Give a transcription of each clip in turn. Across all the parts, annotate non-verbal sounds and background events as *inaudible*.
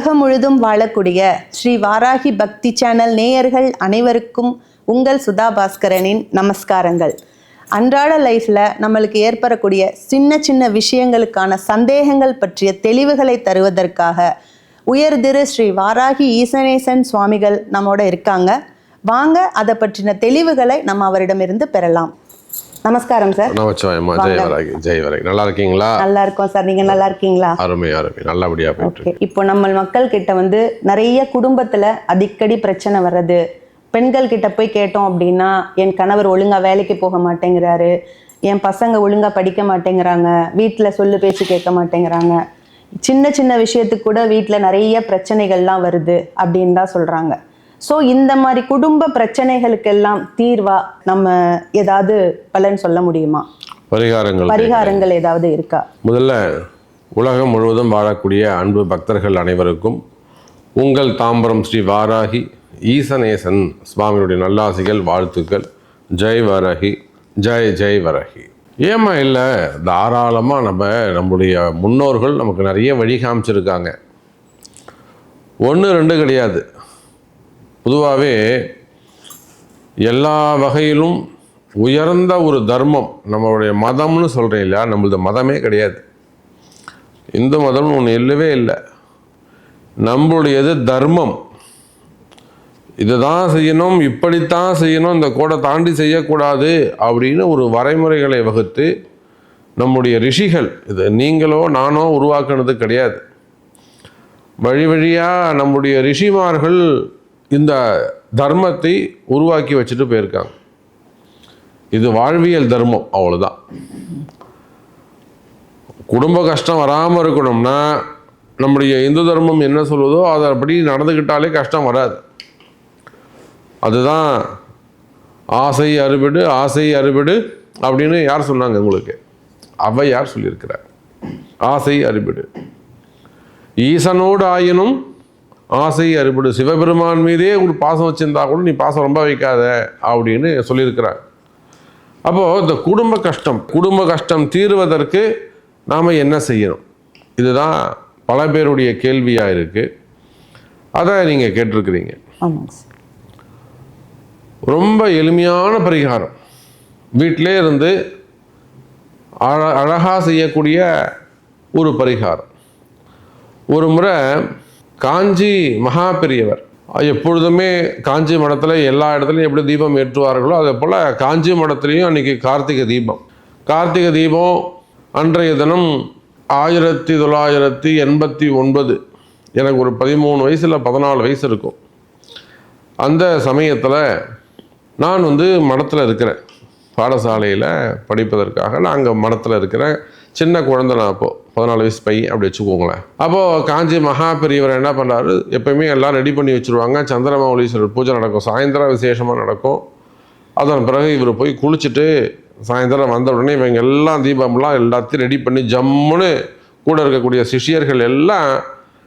உலகம் முழுதும் வாழக்கூடிய ஸ்ரீ வாராகி பக்தி சேனல் நேயர்கள் அனைவருக்கும் உங்கள் சுதா பாஸ்கரனின் நமஸ்காரங்கள். அன்றாட லைஃப்பில் நம்மளுக்கு ஏற்படக்கூடிய சின்ன சின்ன விஷயங்களுக்கான சந்தேகங்கள் பற்றிய தெளிவுகளை தருவதற்காக உயர்திரு ஸ்ரீ வாராகி ஈசனேசன் சுவாமிகள் நம்மோட இருக்காங்க. வாங்க அதை பற்றின தெளிவுகளை நம்ம அவரிடமிருந்து பெறலாம். நமஸ்காரம் சார். நமச்சிவாயம்மா ஜெய் வராகி ஜெய் வராகி நல்லா இருக்கீங்களா? நல்லா இருக்கோம் சார். நீங்க நல்லா இருக்கீங்களா? அருமை அருமை. நல்லபடியா போயிட்டு இப்போ நம்ம மக்கள் கிட்ட வந்து நிறைய குடும்பத்துல அடிக்கடி பிரச்சனை வர்றது. பெண்கள் கிட்ட போய் கேட்டோம் அப்படின்னா என் கணவர் ஒழுங்கா வேலைக்கு போக மாட்டேங்கிறாரு. என் பசங்க ஒழுங்கா படிக்க மாட்டேங்கிறாங்க. வீட்டில் சொல்லு பேச்சு கேட்க மாட்டேங்கிறாங்க. சின்ன சின்ன விஷயத்துக்கு கூட வீட்டில் நிறைய பிரச்சனைகள்லாம் வருது அப்படின்னு தான் சொல்றாங்க. ஸோ இந்த மாதிரி குடும்ப பிரச்சனைகளுக்கெல்லாம் தீர்வா நம்ம ஏதாவது பலன் சொல்ல முடியுமா? பரிகாரங்கள் பரிகாரங்கள் ஏதாவது இருக்கா? முதல்ல உலகம் முழுவதும் வாழக்கூடிய அன்பு பக்தர்கள் அனைவருக்கும் உங்கள் தாம்பரம் ஸ்ரீ வாராகி ஈசனேசன் சுவாமியுடைய நல்லாசிகள் வாழ்த்துக்கள். ஜெய் வராகி ஜெய் ஜெய் வராகி. ஏமா இல்லை தாராளமாக நம்ம நம்முடைய முன்னோர்கள் நமக்கு நிறைய வழி காமிச்சிருக்காங்க. ஒன்று ரெண்டு கிடையாது. பொதுவாகவே எல்லா வகையிலும் உயர்ந்த ஒரு தர்மம் நம்மளுடைய மதம்னு சொல்கிறேன் இல்லையா? நம்மளது மதமே கிடையாது. இந்து மதம்னு ஒன்று இல்லவே இல்லை. நம்மளுடையது தர்மம். இதுதான் செய்யணும் இப்படித்தான் செய்யணும் இந்த கோடை தாண்டி செய்யக்கூடாது அப்படின்னு ஒரு வரைமுறைகளை வகுத்து நம்முடைய ரிஷிகள் இது நீங்களோ நானோ உருவாக்குனது கிடையாது. வழி வழியாக நம்முடைய ரிஷிமார்கள் இந்த தர்மத்தை உருவாக்கி வச்சுட்டு போயிருக்காங்க. இது வாழ்வியல் தர்மம் அவ்வளோதான் குடும்ப கஷ்டம் வராமல் இருக்கணும்னா நம்முடைய இந்து தர்மம் என்ன சொல்லுதோ அதை அப்படி நடந்துக்கிட்டாலே கஷ்டம் வராது. அதுதான் ஆசை அறுபடு ஆசை அறுபடு அப்படின்னு யார் சொன்னாங்க உங்களுக்கு? அவை யார் சொல்லியிருக்கிறார். ஆசை அறுபடு. ஈசனோடு ஆயினும் ஆசை அறுபடு. சிவபெருமான் மீதே ஒரு பாசம் வச்சிருந்தா கூட நீ பாசம் ரொம்ப வைக்காத அப்படின்னு சொல்லியிருக்கிறார் அப்போது இந்த குடும்ப கஷ்டம் குடும்ப கஷ்டம் தீர்வதற்கு நாம் என்ன செய்யணும்? இதுதான் பல பேருடைய கேள்வியாக இருக்குது அதை நீங்கள் கேட்டிருக்கிறீங்க. ரொம்ப எளிமையான பரிகாரம். வீட்டிலே இருந்து அழ அழகாக செய்யக்கூடிய ஒரு பரிகாரம். ஒரு முறை காஞ்சி மகா பெரியவர் எப்பொழுதுமே காஞ்சி மடத்தில் எல்லா இடத்துலையும் எப்படி தீபம் ஏற்றுவார்களோ அதே போல் காஞ்சி மடத்துலேயும் அன்றைக்கி கார்த்திகை தீபம். கார்த்திகை தீபம் அன்றைய தினம் ஆயிரத்தி தொள்ளாயிரத்தி எண்பத்தி ஒன்பது. எனக்கு ஒரு பதிமூணு வயசில் பதினாலு வயசு இருக்கும். அந்த சமயத்தில் நான் வந்து மடத்தில் இருக்கிறேன். பாடசாலையில் படிப்பதற்காக நான் அங்கே மடத்தில் இருக்கிறேன். சின்ன குழந்தை நான் அப்போது பதினாலு வயசு பை அப்படி வச்சுக்கோங்களேன். அப்போது காஞ்சி மகா பெரியவர் என்ன பண்ணுறாரு எப்பயுமே எல்லாம் ரெடி பண்ணி வச்சுருவாங்க. சந்திரமௌலீஸ்வரர் பூஜை நடக்கும். சாயந்தரம் விசேஷமாக நடக்கும். அதன் பிறகு இவர் போய் குளிச்சுட்டு சாயந்தரம் வந்த உடனே இவங்க எல்லாம் தீபம்லாம் எல்லாத்தையும் ரெடி பண்ணி ஜம்முன்னு கூட இருக்கக்கூடிய சிஷ்யர்கள் எல்லாம்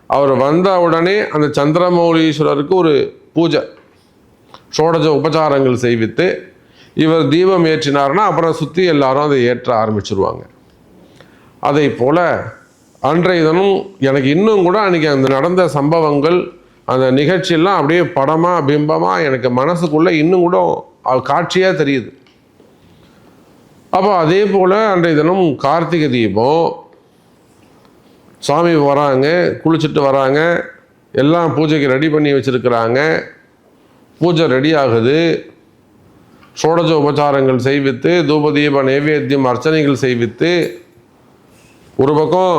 அவர் வந்த உடனே அந்த சந்திரமௌலீஸ்வரருக்கு ஒரு பூஜை சோடஜ உபச்சாரங்கள் செய்வித்து இவர் தீபம் ஏற்றினார்னா அப்புறம் சுற்றி எல்லாரும் அதை ஏற்ற ஆரம்பிச்சிருவாங்க. அதை போல் அன்றைய தினம் எனக்கு இன்னும் கூட அன்றைக்கி அந்த நடந்த சம்பவங்கள் அந்த நிகழ்ச்சியெல்லாம் அப்படியே படமாக பிம்பமாக எனக்கு மனசுக்குள்ளே இன்னும் கூட காட்சியாக தெரியுது. அப்போ அதே போல் அன்றைய தினம் கார்த்திகை தீபம். சாமி வராங்க குளிச்சுட்டு வராங்க எல்லாம் பூஜைக்கு ரெடி பண்ணி வச்சுருக்கிறாங்க. பூஜை ரெடி ஆகுது. சோடஜ உபச்சாரங்கள் செய்வித்து தூபதீப நைவேத்தியம் அர்ச்சனைகள் செய்வித்து ஒரு பக்கம்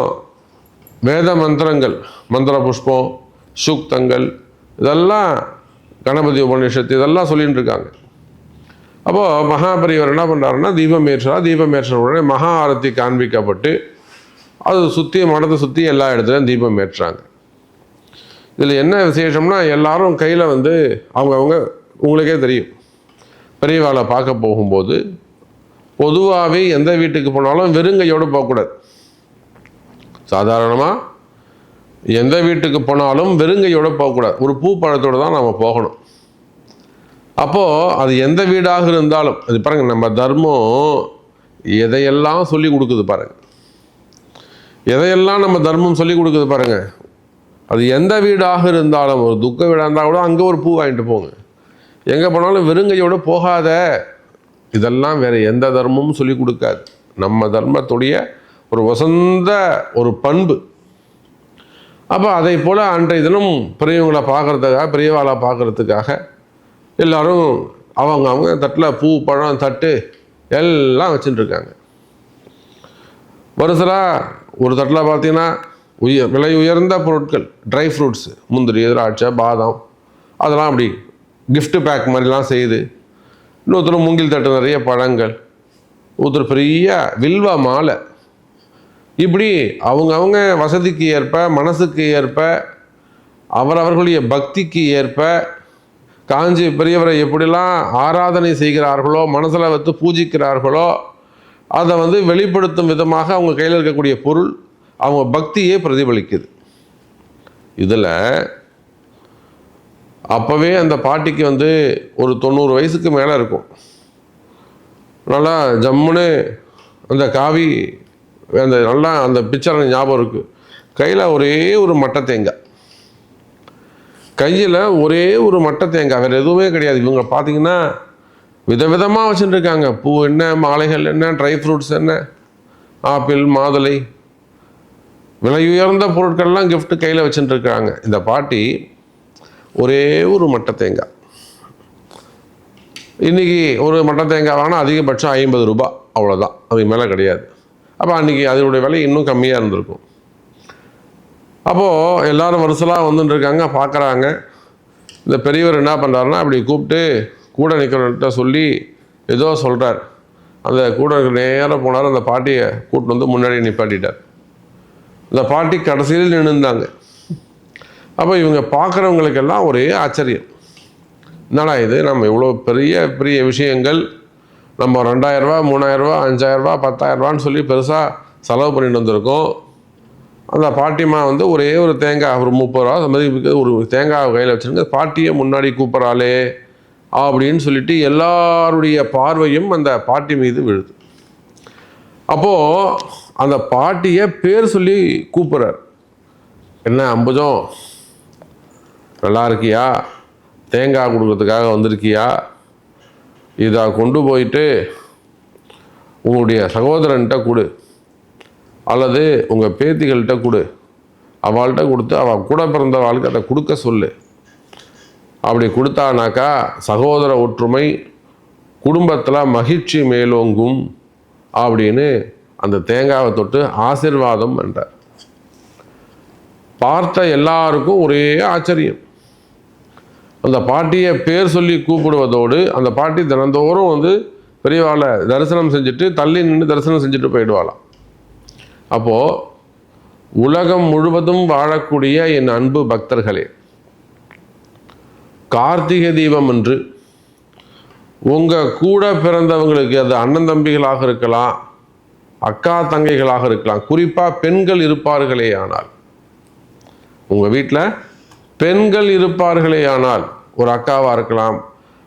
வேத மந்திரங்கள் மந்திர புஷ்பம் சூக்தங்கள் இதெல்லாம் கணபதி உபநிஷத்து இதெல்லாம் சொல்லிகிட்டு இருக்காங்க. அப்போது மகாபரிவர் என்ன பண்ணுறாருன்னா தீபம் ஏற்றா தீபம் ஏற்ற உடனே மகா ஆரத்தி காண்பிக்கப்பட்டு அது சுற்றி மடத்தை சுற்றி எல்லா இடத்துலையும் தீபம் ஏற்றுறாங்க இதில் என்ன விசேஷம்னா எல்லாரும் கையில் வந்து அவங்கவுங்க உங்களுக்கே தெரியும். பெரியவாளை பார்க்க போகும்போது பொதுவாகவே எந்த வீட்டுக்கு போனாலும் வெறுங்கையோடு போகக்கூடாது. சாதாரணமாக எந்த வீட்டுக்கு போனாலும் வெறுங்கையோடு போகக்கூடாது. ஒரு பூ பழத்தோடு தான் நம்ம போகணும். அப்போது அது எந்த வீடாக இருந்தாலும் அது பாருங்கள் நம்ம தர்மம் எதையெல்லாம் சொல்லி கொடுக்குது பாருங்கள் எதையெல்லாம் நம்ம தர்மம் சொல்லி கொடுக்குது பாருங்கள் அது எந்த வீடாக இருந்தாலும் ஒரு துக்க வீடாக இருந்தால் கூட அங்கே ஒரு பூ வாங்கிட்டு போங்க. எங்கே போனாலும் வெறுங்கையோடு போகாத. இதெல்லாம் வேறு எந்த தர்மமும் சொல்லி கொடுக்காது. நம்ம தர்மத்துடைய ஒரு வசந்த ஒரு பண்பு. அப்போ அதை போல் அன்றைய தினம் பெரியவங்களை பார்க்கறதுக்காக பெரியவாளை பார்க்கறதுக்காக எல்லாரும் அவங்க அவங்க தட்டில் பூ பழம் தட்டு எல்லாம் வச்சுட்டுருக்காங்க. வருசலாக ஒரு தட்டில் பார்த்தீங்கன்னா உயர் விலை உயர்ந்த பொருட்கள் ட்ரை ஃப்ரூட்ஸு முந்திரி திராட்சை பாதாம் அதெல்லாம் அப்படி கிஃப்ட் பேக் மாதிரிலாம் செய்து இன்னொருத்தர் மூங்கில் தட்டு நிறைய பழங்கள் ஒருத்தர் பெரிய வில்வ மாலை இப்படி அவங்க அவங்க வசதிக்கு ஏற்ப மனசுக்கு ஏற்ப அவரவர்களுடைய பக்திக்கு ஏற்ப காஞ்சி பெரியவரை எப்படிலாம் ஆராதனை செய்கிறார்களோ மனசில் வைத்து பூஜிக்கிறார்களோ அதை வந்து வெளிப்படுத்தும் விதமாக அவங்க கையில் இருக்கக்கூடிய பொருள் அவங்க பக்தியே பிரதிபலிக்குது. இதில் அப்போவே அந்த பாட்டிக்கு வந்து ஒரு தொண்ணூறு வயசுக்கு மேலே இருக்கும். நல்லா ஜம்முன்னு அந்த காவி அந்த நல்லா அந்த பிக்சர் ஞாபகம் இருக்குது கையில் ஒரே ஒரு மட்டை தேங்காய் கையில் ஒரே ஒரு மட்டை தேங்காய் வேறு எதுவுமே கிடையாது. இவங்க பார்த்தீங்கன்னா விதவிதமாக வச்சுட்டுருக்காங்க பூ என்ன மாலைகள் என்ன ட்ரை ஃப்ரூட்ஸ் என்ன ஆப்பிள் மாதுளை. விலை உயர்ந்த பொருட்கள்லாம் கிஃப்ட்டு கையில் வச்சுட்டுருக்காங்க இந்த பாட்டி ஒரே ஒரு மட்டை தேங்காய் இன்னைக்கு ஒரு மட்டை தேங்காய் வாங்கினா அதிகபட்சம் ஐம்பது ரூபாய். அவ்வளோதான் அதுக்கு மேலே கிடையாது. அப்போ அன்றைக்கி அதனுடைய விலை இன்னும் கம்மியாக இருந்திருக்கும். அப்போது எல்லாரும் வருஷலாக வந்துட்டு இருக்காங்க பார்க்குறாங்க இந்த பெரியவர் என்ன பண்ணுறாருன்னா அப்படி கூப்பிட்டு கூட நிற்கிறவன்கிட்ட சொல்லி ஏதோ சொல்கிறார் அந்த கூட நேராக போனார் அந்த பாட்டியை கூப்பிட்டு வந்து முன்னாடி நிப்பாட்டிட்டார். அந்த பாட்டி கடைசியில் நின்றுந்தாங்க அப்போ இவங்க பார்க்குறவங்களுக்கெல்லாம் ஒரே ஆச்சரியம். என்னடா இது நம்ம இவ்வளோ பெரிய பெரிய விஷயங்கள் நம்ம ரெண்டாயிரரூபா மூணாயிரரூபா அஞ்சாயிரரூபா பத்தாயிரரூபான்னு சொல்லி பெருசாக செலவு பண்ணிட்டு வந்திருக்கோம். அந்த பாட்டிமா வந்து ஒரே ஒரு தேங்காய் ஒரு முப்பது ரூபா அந்த மாதிரி ஒரு தேங்காய் கையில் வச்சுருங்க. பாட்டியை முன்னாடி கூப்பிட்றாளே அப்படின்னு சொல்லிட்டு எல்லாருடைய பார்வையும் அந்த பாட்டி மீது விழுது. அப்போது அந்த பாட்டியை பேர் சொல்லி கூப்பிட்றார். என்ன அம்புஜம்? நல்லா இருக்கியா? தேங்காய் கொடுக்கறதுக்காக வந்திருக்கியா? இதை கொண்டு போயிட்டு உங்களுடைய சகோதரன்கிட்ட கொடு. அல்லது உங்கள் பேத்திகள்கிட்ட கொடு. அவள்கிட்ட கொடுத்து அவள் கூட பிறந்த வாழ்க்கை அதை கொடுக்க சொல்லு. அப்படி கொடுத்தானாக்கா சகோதர ஒற்றுமை குடும்பத்தில் மகிழ்ச்சி மேலோங்கும் அப்படின்னு அந்த தேங்காவை தொட்டு ஆசிர்வாதம் பண்ணுறார் பார்த்த எல்லாருக்கும் ஒரே ஆச்சரியம். அந்த பாட்டியை பேர் சொல்லி கூப்பிடுவதோடு அந்த பாட்டி தினந்தோறும் வந்து பெரியவாளை தரிசனம் செஞ்சுட்டு தள்ளி நின்று தரிசனம் செஞ்சுட்டு போயிடுவாளாம். அப்போது உலகம் முழுவதும் வாழக்கூடிய என் அன்பு பக்தர்களே கார்த்திகை தீபம் என்று உங்கள் கூட பிறந்தவங்களுக்கு அது அண்ணன் தம்பிகளாக இருக்கலாம் அக்கா தங்கைகளாக இருக்கலாம் குறிப்பாக பெண்கள் இருப்பார்களே ஆனால் உங்கள் வீட்டில் பெண்கள் இருப்பார்களே ஆனால் ஒரு அக்காவாக இருக்கலாம்.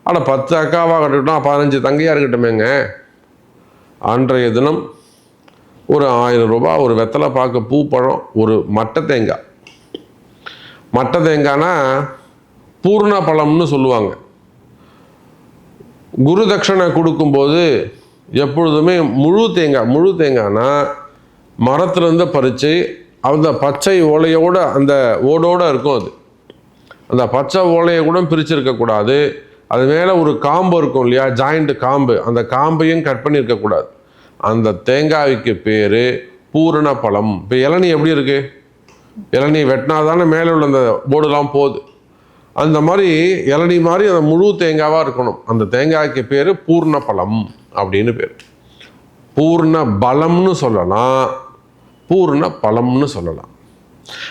ஆனால் பத்து அக்காவாக இருக்கட்டும் பதினஞ்சு தங்கையாக இருக்கட்டுமேங்க. அன்றைய தினம் ஒரு ஆயிரம் ரூபாய் ஒரு வெத்தலை பார்க்க பூ பழம் ஒரு மட்டை தேங்காய். மட்டை தேங்காய்னா பூர்ண பழம்னு சொல்லுவாங்க. குரு தட்சணை கொடுக்கும்போது எப்பொழுதுமே முழு தேங்காய் முழு தேங்காய்னா மரத்துலேருந்து பறித்து அந்த பச்சை ஓலையோட அந்த ஓடோட இருக்கும் அது. அந்த பச்சை ஓலையை கூட பிரிச்சிருக்கக்கூடாது அது மேலே ஒரு காம்பு இருக்கும் இல்லையா? ஜாயிண்ட் காம்பு. அந்த காம்பையும் கட் பண்ணியிருக்கக்கூடாது அந்த தேங்காய்க்கு பேர் பூரண பழம். இப்போ இளநீ எப்படி இருக்கு? இளநீ வெட்டினா தானே மேலே உள்ள அந்த போர்டுலாம் போகுது. அந்த மாதிரி இளநீ மாதிரி அந்த முழு தேங்காவாக இருக்கணும். அந்த தேங்காய்க்கு பேர் பூர்ண பழம் அப்படின்னு பேர். பூர்ண பலம்னு சொல்லலாம். பூர்ண பழம்னு சொல்லலாம்.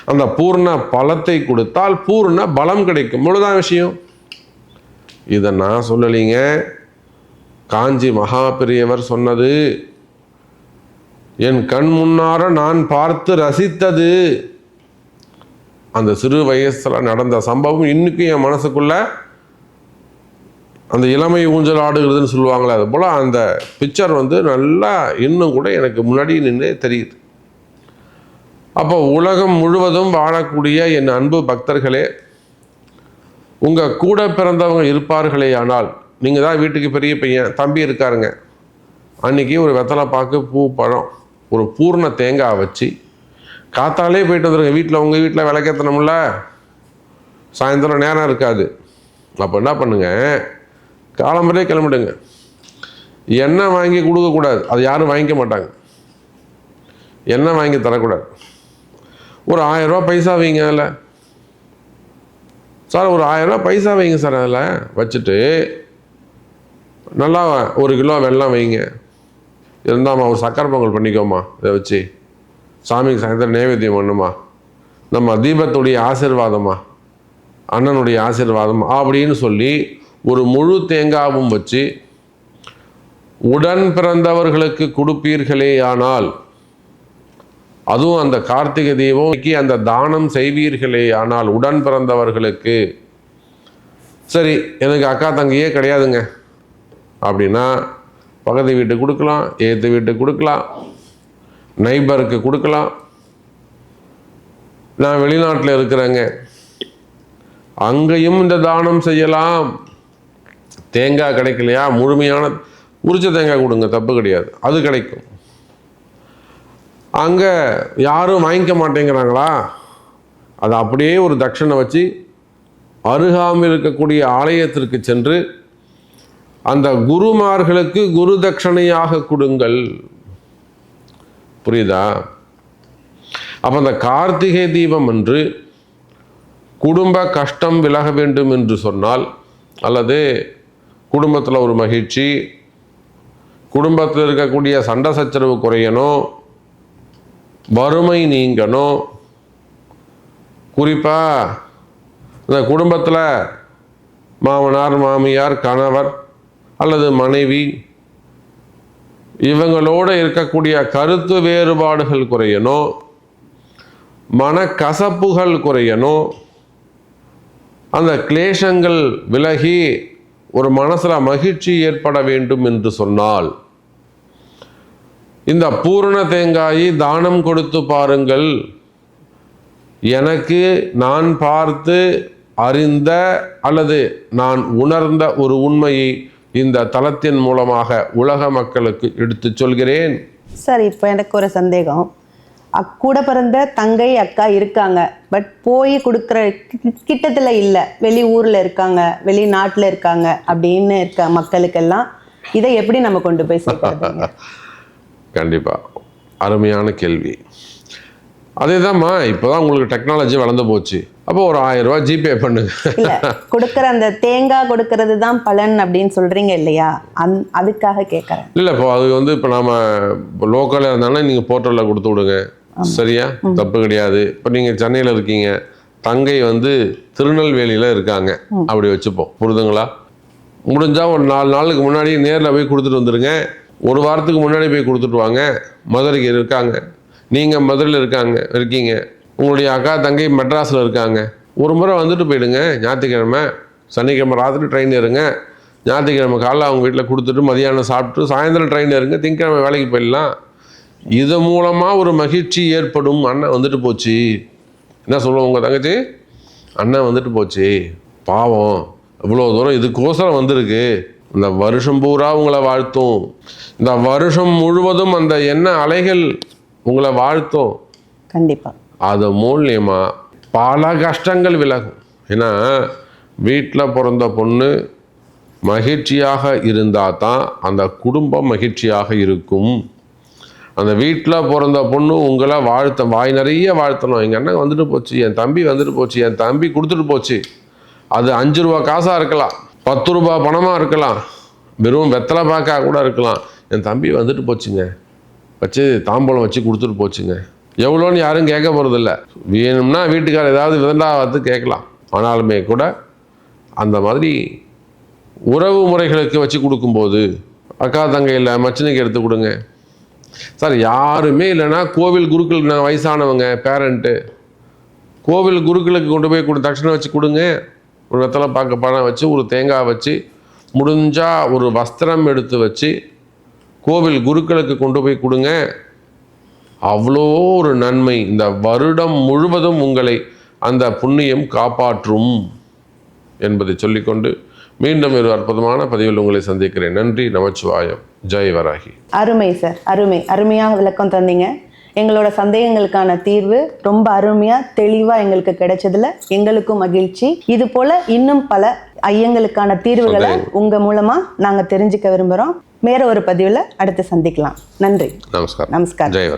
அந்த பூர்ண பலத்தை கொடுத்தால் பூர்ண பலம் கிடைக்கும். இவ்வளோதான் விஷயம். இதை நான் சொல்லலைங்க. காஞ்சி மகா பெரியவர் சொன்னது என் கண் முன்னார நான் பார்த்து ரசித்தது. அந்த சிறு வயசில் நடந்த சம்பவம் இன்னைக்கும் என் மனசுக்குள்ள அந்த இளமை ஊஞ்சல் ஆடுகிறதுன்னு சொல்லுவாங்களே அது போல் அந்த பிக்சர் வந்து நல்லா இன்னும் கூட எனக்கு முன்னாடி நின்று தெரியுது. அப்போ உலகம் முழுவதும் வாழக்கூடிய என் அன்பு பக்தர்களே உங்கள் கூட பிறந்தவங்க இருப்பார்களே ஆனால் நீங்கள் தான் வீட்டுக்கு பெரிய பையன் தம்பி இருக்காருங்க. அன்னைக்கு ஒரு வெத்தலை பாக்கு பூ பழம் ஒரு பூர்ண தேங்காய் வச்சு காத்தாலே போயிட்டு வந்துருங்க. வீட்டில் உங்கள் வீட்டில் விளக்கேற்றணும்ல சாயந்தரம் நேரம் இருக்காது. அப்போ என்ன பண்ணுங்க? காலம்பரே கிளம்பிடுங்க. எண்ணெய் வாங்கி கொடுக்கக்கூடாது. அது யாரும் வாங்கிக்க மாட்டாங்க. எண்ணெய் வாங்கி தரக்கூடாது. ஒரு ஆயிரம் பைசா வைங்க அதில். சார் ஒரு ஆயிரம் பைசா வைங்க சார் அதில். வச்சுட்டு நல்லா ஒரு கிலோ வெள்ளம் வைங்க. இருந்தாம்மா ஒரு சக்கரை பொங்கல் பண்ணிக்கோமா இதை வச்சு. சாமிக்கு சாயந்தரம் நைவேத்தியம் பண்ணுமா நம்ம தீபத்துடைய ஆசீர்வாதமா அண்ணனுடைய ஆசிர்வாதம் அப்படின்னு சொல்லி ஒரு முழு தேங்காவும் வச்சு உடன் பிறந்தவர்களுக்கு கொடுப்பீர்களே ஆனால் அதுவும் அந்த கார்த்திகை தீபம். அந்த தானம் செய்வீர்களே ஆனால் உடன் பிறந்தவர்களுக்கு சரி எனக்கு அக்கா தங்கையே கிடையாதுங்க. அப்படின்னா பக்கத்து வீட்டுக்கு கொடுக்கலாம் ஏற்று வீட்டுக்கு கொடுக்கலாம் நைபருக்கு கொடுக்கலாம். நான் வெளிநாட்டில் இருக்கிறேங்க. அங்கேயும் இந்த தானம் செய்யலாம். தேங்காய் கிடைக்கலையா? முழுமையான உரிச்ச தேங்காய் கொடுங்க தப்பு கிடையாது. அது கிடைக்கும். அங்கே யாரும் வாங்கிக்க மாட்டேங்கிறாங்களா? அதை அப்படியே ஒரு தட்சணை வச்சு அருகாமல் இருக்கக்கூடிய ஆலயத்திற்கு சென்று அந்த குருமார்களுக்கு குரு தட்சணையாக கொடுங்கள். புரியுதா? அப்போ அந்த கார்த்திகை தீபம் என்று குடும்ப கஷ்டம் விலக வேண்டும் என்று சொன்னால் அல்லது குடும்பத்தில் ஒரு மகிழ்ச்சி குடும்பத்தில் இருக்கக்கூடிய சண்டை சச்சரவு குறையணும் வறுமை நீங்கணும். குறிப்பாக இந்த குடும்பத்தில் மாமனார் மாமியார் கணவர் அல்லது மனைவி இவங்களோட இருக்கக்கூடிய கருத்து வேறுபாடுகள் குறையணும். மனக்கசப்புகள் குறையணும். அந்த கிளேசங்கள் விலகி ஒரு மனசில் மகிழ்ச்சி ஏற்பட வேண்டும் என்று சொன்னால் இந்த பூரண தேங்காயை தானம் கொடுத்து பாருங்கள். எனக்கு நான் பார்த்து அறிந்த அல்லது நான் உணர்ந்த ஒரு உண்மையை இந்த தளத்தின் மூலமாக உலக மக்களுக்கு எடுத்துச் சொல்கிறேன். சார் இப்போ எனக்கு ஒரு சந்தேகம். அக் கூட பிறந்த தங்கை அக்கா இருக்காங்க. பட் போய் கொடுக்குற கிட்டத்துல இல்லை. வெளி ஊர்ல இருக்காங்க. வெளிநாட்டுல இருக்காங்க. அப்படின்னு இருக்க மக்களுக்கெல்லாம் இதை எப்படி நம்ம கொண்டு போய் சேர்க்கறதுங்க? *laughs* கண்டிப்பாக அருமையான கேள்வி. அதேதாம்மா இப்போ தான் உங்களுக்கு டெக்னாலஜி வளர்ந்து போச்சு. அப்போ ஒரு ஆயிரம் ரூபாய் ஜிபே பண்ணுங்க. கொடுக்குற அந்த தேங்காய் கொடுக்கறது தான் பலன் அப்படின்னு சொல்றீங்க இல்லையா? அந் அதுக்காக கேட்கறேன் இல்லை இப்போ அது வந்து இப்போ நாம லோக்கலில் இருந்தாலும் நீங்கள் போர்ட்டலில் கொடுத்து விடுங்க. சரியா? தப்பு கிடையாது. இப்போ நீங்கள் சென்னையில் இருக்கீங்க. தங்கை வந்து திருநெல்வேலியில் இருக்காங்க. அப்படி வச்சுப்போம். புரிதுங்களா? முடிஞ்சால் ஒரு நாலு நாளுக்கு முன்னாடி நேரில் போய் கொடுத்துட்டு வந்துடுங்க ஒரு வாரத்துக்கு முன்னாடி போய் கொடுத்துட்டு வாங்க. மதுரைக்கு இருக்காங்க. நீங்கள் மதுரையில் இருக்காங்க இருக்கீங்க. உங்களுடைய அக்கா தங்கை மெட்ராஸில் இருக்காங்க. ஒரு முறை வந்துட்டு போயிடுங்க. ஞாயிற்றுக்கிழமை சனிக்கிழமை ராத்திரி ட்ரெயின் ஏறுங்க ஞாயிற்றுக்கிழமை காலைல அவங்க வீட்டில் கொடுத்துட்டு மதியானம் சாப்பிட்டு சாயந்தரம் ட்ரெயின் ஏறுங்க திங்கக்கிழமை வேலைக்கு போயிடலாம். இது மூலமாக ஒரு மகிழ்ச்சி ஏற்படும். அண்ணன் வந்துட்டு போச்சு. என்ன சொல்லுவோம் உங்கள் தங்கச்சி? அண்ணன் வந்துட்டு போச்சு. பாவம். இவ்வளோ தூரம் இதுக்கோசரம் வந்திருக்கு. இந்த வருஷம் பூரா உங்களை வாழ்த்தும். இந்த வருஷம் முழுவதும் அந்த என்ன அலைகள் உங்களை வாழ்த்தும். கண்டிப்பா. அது மூலியமா பல கஷ்டங்கள் விலகும். ஏன்னா வீட்டில் பிறந்த பொண்ணு மகிழ்ச்சியாக இருந்தால் தான் அந்த குடும்பம் மகிழ்ச்சியாக இருக்கும். அந்த வீட்டில் பிறந்த பொண்ணு உங்களை வாழ்த்த வாய் நிறைய வாழ்த்தணும். எங்கள் அண்ணன் வந்துட்டு போச்சு என் தம்பி வந்துட்டு போச்சு என் தம்பி கொடுத்துட்டு போச்சு. அது அஞ்சு ரூபா காசாக இருக்கலாம். பத்து ரூபா பணமாக இருக்கலாம். வெறும் வெத்தலை பாக்கா கூட இருக்கலாம். என் தம்பி வந்துட்டு போச்சுங்க. வச்சு தாம்பூலம் வச்சு கொடுத்துட்டு போச்சுங்க. எவ்வளோன்னு யாரும் கேட்க போகிறதில்ல வேணும்னா வீட்டுக்காரர் ஏதாவது விதண்டாவது கேட்கலாம். ஆனாலுமே கூட அந்த மாதிரி உறவு முறைகளுக்கு வச்சு கொடுக்கும்போது அக்கா தங்கையில் மச்சனுக்கு எடுத்து கொடுங்க. சார் யாருமே இல்லைன்னா கோவில் குருக்கள் நான் வயசானவங்க பேரண்ட்டு கோவில் குருக்களுக்கு கொண்டு போய் கொடு தட்சணை வச்சு கொடுங்க. ஒரு வெத்தலை பார்க்க பழம் வச்சு ஒரு தேங்காய் வச்சு முடிஞ்சால் ஒரு வஸ்திரம் எடுத்து வச்சு கோவில் குருக்களுக்கு கொண்டு போய் கொடுங்க. அவ்வளோ ஒரு நன்மை. இந்த வருடம் முழுவதும் உங்களை அந்த புண்ணியம் காப்பாற்றும் என்பதை சொல்லிக்கொண்டு மீண்டும் ஒரு அற்புதமான பதிவில் உங்களை சந்திக்கிறேன். நன்றி நமச்சிவாயம். ஜெய் வராகி. அருமை சார் அருமை. அருமையாக விளக்கம் தந்தீங்க. எங்களோட சந்தேகங்களுக்கான தீர்வு ரொம்ப அருமையா தெளிவா எங்களுக்கு கிடைச்சதுல எங்களுக்கும் மகிழ்ச்சி. இது போல இன்னும் பல ஐயங்களுக்கான தீர்வுகளை உங்க மூலமா நாங்க தெரிஞ்சுக்க விரும்புறோம். வேற ஒரு பதிவுல அடுத்து சந்திக்கலாம். நன்றி. ஜெய் வராகி